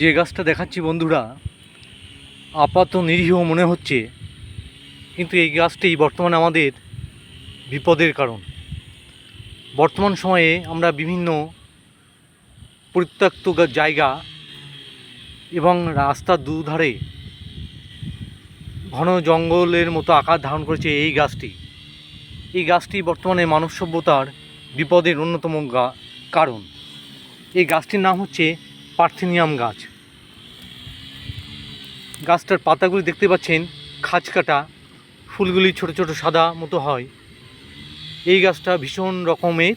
যে গাছটা দেখাচ্ছি বন্ধুরা, আপাত নিরীহ মনে হচ্ছে, কিন্তু এই গাছটি বর্তমানে আমাদের বিপদের কারণ। বর্তমান সময়ে আমরা বিভিন্ন পরিত্যক্ত জায়গা এবং রাস্তার দুধারে ঘন জঙ্গলের মতো আকার ধারণ করেছে এই গাছটি। এই গাছটি বর্তমানে মানব সভ্যতার বিপদের অন্যতম কারণ। এই গাছটির নাম হচ্ছে পার্থেনিয়াম গাছ। গাছটার পাতাগুলি দেখতে পাচ্ছেন খাঁজ কাটা ফুলগুলি ছোট ছোট সাদা মতো হয়। এই গাছটা ভীষণ রকমের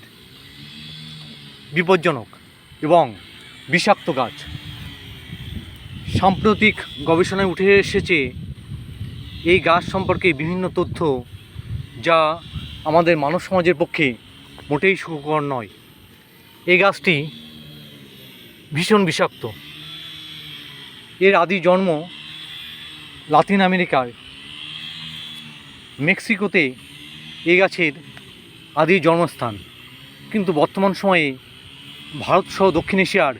বিপজ্জনক এবং বিষাক্ত গাছ। সাম্প্রতিক গবেষণায় উঠে এসেছে, এই গাছ সম্পর্কে বিভিন্ন তথ্য যা আমাদের মানব সমাজের পক্ষে মোটেই সুখকর নয়। এই গাছটি ভীষণ বিষাক্ত। এর আদি জন্ম লাতিন আমেরিকার মেক্সিকোতে এই গাছের আদি জন্মস্থান। কিন্তু বর্তমান সময়ে ভারতসহ দক্ষিণ এশিয়ার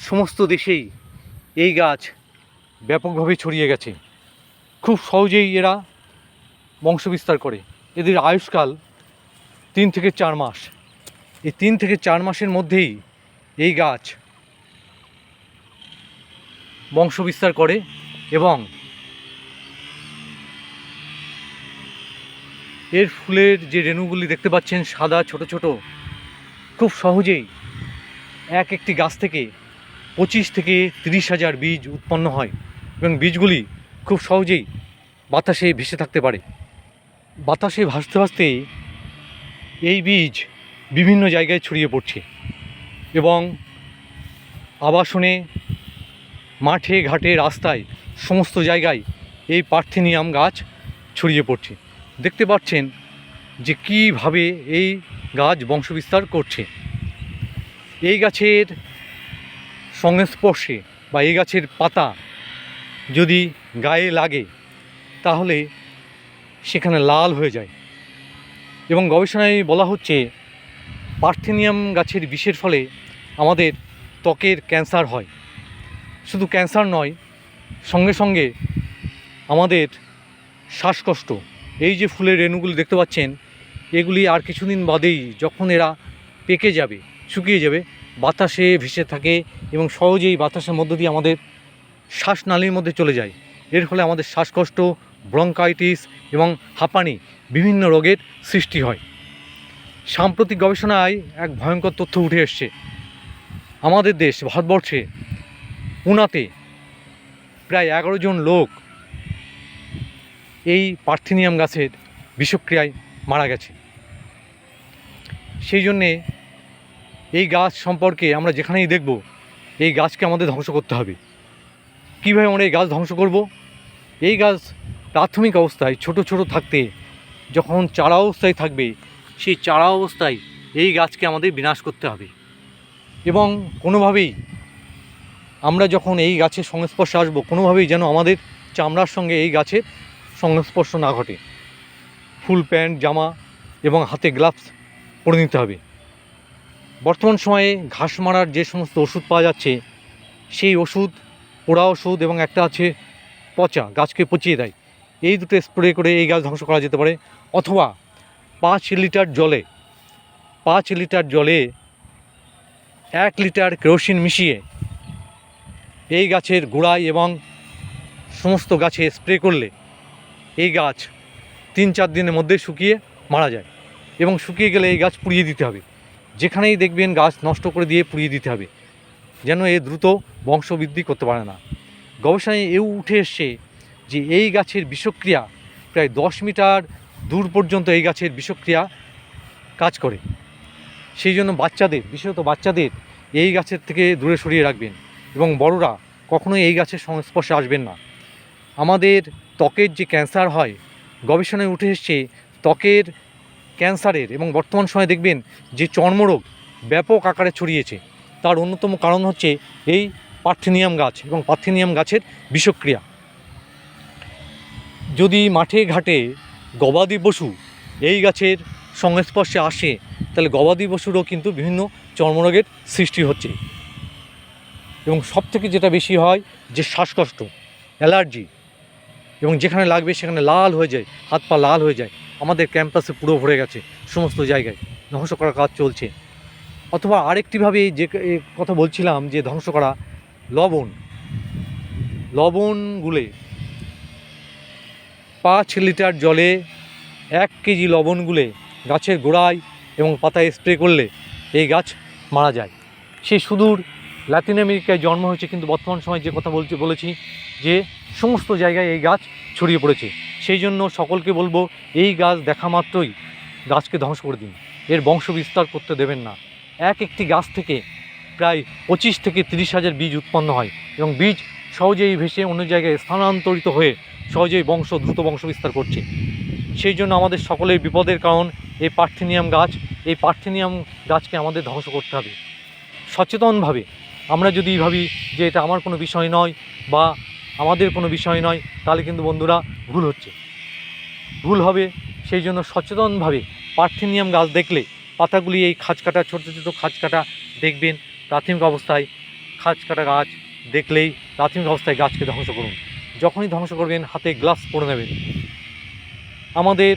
সমস্ত দেশেই এই গাছ ব্যাপকভাবে ছড়িয়ে গেছে। খুব সহজেই এরা বংশবিস্তার করে। এদের আয়ুষ্কাল তিন থেকে চার মাস। এই তিন থেকে চার মাসের মধ্যেই এই গাছ বংশবিস্তার করে এবং এর ফুলের যে রেণুগুলি দেখতে পাচ্ছেন সাদা, ছোট ছোট, খুব সহজেই এক একটি গাছ থেকে পঁচিশ থেকে তিরিশ হাজার বীজ উৎপন্ন হয় এবং বীজগুলি খুব সহজেই বাতাসে ভেসে থাকতে পারে। বাতাসে ভাসতে ভাসতে এই বীজ বিভিন্ন জায়গায় ছড়িয়ে পড়ছে এবং আবাসনে মাঠে, ঘাটে, রাস্তায়, সমস্ত জায়গায় এই পার্থেনিয়াম গাছ ছড়িয়ে পড়ছে। দেখতে পাচ্ছেন যে কীভাবে এই গাছ বংশবিস্তার করছে। এই গাছের সংস্পর্শে বা এই গাছের পাতা যদি গায়ে লাগে, তাহলে সেখানে লাল হয়ে যায়। এবং গবেষণায় বলা হচ্ছে পার্থেনিয়াম গাছের বিষের ফলে আমাদের ত্বকের ক্যান্সার হয়। শুধু ক্যান্সার নয়, সঙ্গে সঙ্গে আমাদের শ্বাসকষ্ট। এই যে ফুলের রেণুগুলি দেখতে পাচ্ছেন, এগুলি আর কিছুদিন বাদেই যখন এরা পেকে যাবে, শুকিয়ে যাবে, বাতাসে ভেসে থাকে এবং সহজেই বাতাসের মধ্য দিয়ে আমাদের শ্বাসনালীর মধ্যে চলে যায়। এর ফলে আমাদের শ্বাসকষ্ট, ব্রঙ্কাইটিস এবং হাঁপানি বিভিন্ন রোগের সৃষ্টি হয়। সাম্প্রতিক গবেষণায় এক ভয়ঙ্কর তথ্য উঠে এসছে। আমাদের দেশ, ভারতবর্ষে পুনাতে প্রায় এগারো জন লোক এই পার্থেনিয়াম গাছের বিষক্রিয়ায় মারা গেছে। সেই জন্যে এই গাছ সম্পর্কে আমরা যেখানেই দেখব, এই গাছকে আমাদের ধ্বংস করতে হবে। কীভাবে আমরা এই গাছ ধ্বংস করব? এই গাছ প্রাথমিক অবস্থায় ছোট ছোট থাকতে, যখন চারা অবস্থায় থাকবে, সেই চারা অবস্থায় এই গাছকে আমাদের বিনাশ করতে হবে। এবং কোনোভাবেই আমরা যখন এই গাছের সংস্পর্শে আসব, কোনোভাবেই যেন আমাদের চামড়ার সঙ্গে এই গাছের সংস্পর্শ না ঘটে। ফুল প্যান্ট, জামা এবং হাতে গ্লাভস পরে নিতে হবে। বর্তমান সময়ে ঘাস মারার যে সমস্ত ওষুধ পাওয়া যাচ্ছে, সেই ওষুধ, পোড়া ওষুধ এবং একটা আছে পচা, গাছকে পচিয়ে দেয়। এই দুটো স্প্রে করে এই গাছ ধ্বংস করা যেতে পারে। অথবা পাঁচ লিটার জলে, পাঁচ লিটার জলে এক লিটার কেরোসিন মিশিয়ে এই গাছের গোড়ায় এবং সমস্ত গাছে স্প্রে করলে এই গাছ তিন চার দিনের মধ্যে শুকিয়ে মারা যায় এবং শুকিয়ে গেলে এই গাছ পুড়িয়ে দিতে হবে। যেখানেই দেখবেন গাছ নষ্ট করে দিয়ে পুড়িয়ে দিতে হবে, যেন এ দ্রুত বংশবৃদ্ধি করতে পারে না। গবেষণায় এও উঠে এসছে যে এই গাছের বিষক্রিয়া প্রায় দশ মিটার দূর পর্যন্ত এই গাছের বিষক্রিয়া কাজ করে। সেই জন্য বাচ্চাদের, বিশেষত বাচ্চাদের এই গাছের থেকে দূরে সরিয়ে রাখবেন। এবং বড়রা কখনোই এই গাছের সংস্পর্শে আসবেন না। আমাদের ত্বকের যে ক্যান্সার হয়, গবেষণায় উঠে এসছে ত্বকের ক্যান্সারের এবং বর্তমান সময়ে দেখবেন যে চর্মরোগ ব্যাপক আকারে ছড়িয়েছে। তার অন্যতম কারণ হচ্ছে এই পার্থেনিয়াম গাছ এবং পার্থেনিয়াম গাছের বিষক্রিয়া। যদি মাঠে ঘাটে গবাদি পশু এই গাছের সংস্পর্শে আসে, তাহলে গবাদি পশুরও কিন্তু বিভিন্ন চর্মরোগের সৃষ্টি হচ্ছে। এবং সবথেকে যেটা বেশি হয় যে শ্বাসকষ্ট, অ্যালার্জি, এবং যেখানে লাগবে সেখানে লাল হয়ে যায়, হাত পা লাল হয়ে যায়। আমাদের ক্যাম্পাসে পুরো ভরে গেছে সমস্ত জায়গায়, ধ্বংস করার কাজ চলছে। অথবা আরেকটিভাবে যে কথা বলছিলাম যে ধ্বংস করা, লবণ লবণ গুলে পাঁচ লিটার জলে এক কেজি লবণ গুলে গাছের গোড়ায় এবং পাতায় স্প্রে করলে এই গাছ মারা যায়। সেই সুদূর লাতিন আমেরিকায় জন্ম হয়েছে, কিন্তু বর্তমান সময় যে কথা বলছি, বলেছি যে সমস্ত জায়গায় এই গাছ ছড়িয়ে পড়েছে। সেই জন্য সকলকে বলব, এই গাছ দেখা মাত্রই গাছকে ধ্বংস করে দিন। এর বংশ বিস্তার করতে দেবেন না। এক একটি গাছ থেকে প্রায় পঁচিশ থেকে তিরিশ হাজার বীজ উৎপন্ন হয় এবং বীজ সহজেই ভেসে অন্য জায়গায় স্থানান্তরিত হয়ে সহজেই বংশ, দ্রুত বংশ বিস্তার করছে। সেই জন্য আমাদের সকলের বিপদের কারণ এই পার্থেনিয়াম গাছ, এই পার্থেনিয়াম গাছকে আমাদের ধ্বংস করতে হবে। সচেতনভাবে আমরা যদি ভাবি যে এটা আমার কোনো বিষয় নয় বা আমাদের কোনো বিষয় নয়, তাহলে কিন্তু বন্ধুরা ভুল হচ্ছে। ভুল হবে সেই জন্য সচেতনভাবে পার্থেনিয়াম গাছ দেখলে পাতাগুলি এই খাঁচ কাটা ছোটো ছোটো খাঁচ কাটা দেখবেন। প্রাথমিক অবস্থায় খাঁচ কাটা গাছ দেখলেই প্রাথমিক অবস্থায় গাছকে ধ্বংস করুন। যখনই ধ্বংস করবেন, হাতে গ্লাস পরে নেবেন। আমাদের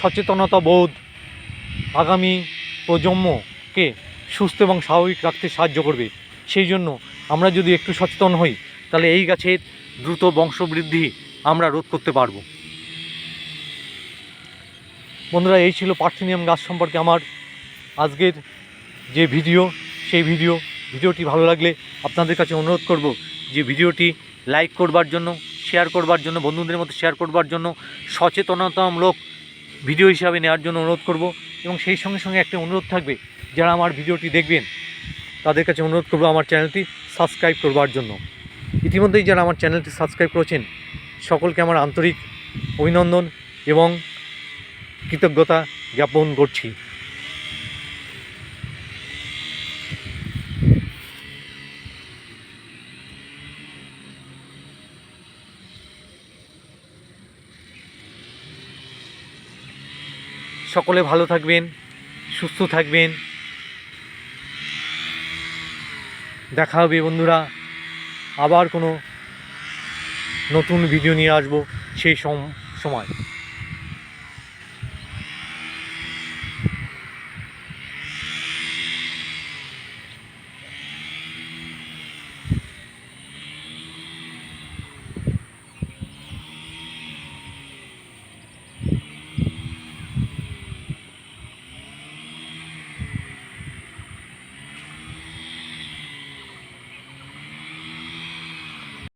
সচেতনতা বোধ আগামী প্রজন্মকে সুস্থ এবং স্বাভাবিক রাখতে সাহায্য করবে। সেই জন্য আমরা যদি একটু সচেতন হই, তাহলে এই গাছের দ্রুত বংশবৃদ্ধি আমরা রোধ করতে পারব। বন্ধুরা, এই ছিল পার্থেনিয়াম গাছ সম্পর্কে আমার আজকের যে ভিডিও, সেই ভিডিও। ভিডিওটি ভালো লাগলে আপনাদের কাছে অনুরোধ করব যে ভিডিওটি লাইক করবার জন্য, শেয়ার করবার জন্য, বন্ধুদের মধ্যে শেয়ার করবার জন্য সচেতনতামূলক ভিডিও হিসাবে নেওয়ার জন্য অনুরোধ করব। এবং সেই সঙ্গে সঙ্গে একটা অনুরোধ থাকবে, যারা আমার ভিডিওটি দেখবেন তাদের কাছে অনুরোধ করব আমার চ্যানেলটি সাবস্ক্রাইব করবার জন্য। ইতিমধ্যেই যারা আমার চ্যানেলটি সাবস্ক্রাইব করেছেন, সকলকে আমার আন্তরিক অভিনন্দন এবং কৃতজ্ঞতা জ্ঞাপন করছি। সকলে ভালো থাকবেন, সুস্থ থাকবেন। দেখা হবে বন্ধুরা। আবার কোনো নতুন ভিডিও নিয়ে আসব সেই সম- সময়।